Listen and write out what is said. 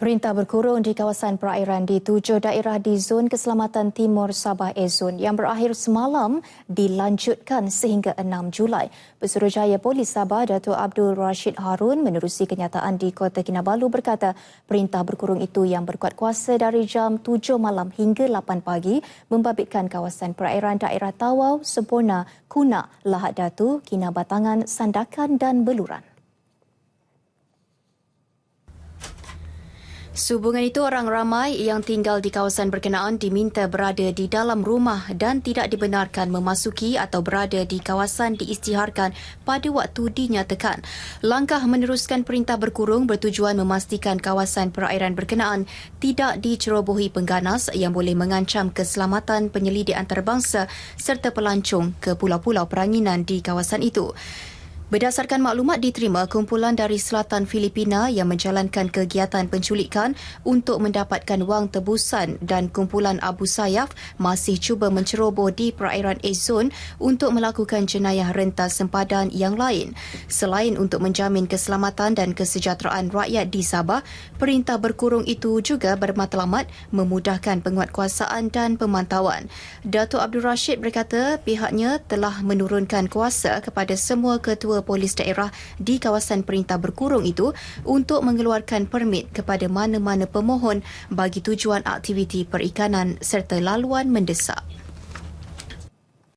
Perintah berkurung di kawasan perairan di tujuh daerah di Zon Keselamatan Timur Sabah Ezon yang berakhir semalam dilanjutkan sehingga 6 Julai. Pesuruhjaya Polis Sabah Datuk Abdul Rashid Harun menerusi kenyataan di Kota Kinabalu berkata perintah berkurung itu yang berkuat kuasa dari jam 7 malam hingga 8 pagi membabitkan kawasan perairan daerah Tawau, Sempurna, Kunak, Lahad Datu, Kinabatangan, Sandakan dan Beluran. Sehubungan itu, orang ramai yang tinggal di kawasan berkenaan diminta berada di dalam rumah dan tidak dibenarkan memasuki atau berada di kawasan diisytiharkan pada waktu dinyatakan. Langkah meneruskan perintah berkurung bertujuan memastikan kawasan perairan berkenaan tidak dicerobohi pengganas yang boleh mengancam keselamatan penyelidik antarabangsa serta pelancong ke pulau-pulau peranginan di kawasan itu. Berdasarkan maklumat diterima, kumpulan dari selatan Filipina yang menjalankan kegiatan penculikan untuk mendapatkan wang tebusan dan kumpulan Abu Sayyaf masih cuba menceroboh di perairan Ezon untuk melakukan jenayah rentas sempadan yang lain. Selain untuk menjamin keselamatan dan kesejahteraan rakyat di Sabah, perintah berkurung itu juga bermatlamat memudahkan penguatkuasaan dan pemantauan. Datuk Abdul Rashid berkata pihaknya telah menurunkan kuasa kepada semua ketua polis daerah di kawasan perintah berkurung itu untuk mengeluarkan permit kepada mana-mana pemohon bagi tujuan aktiviti perikanan serta laluan mendesak.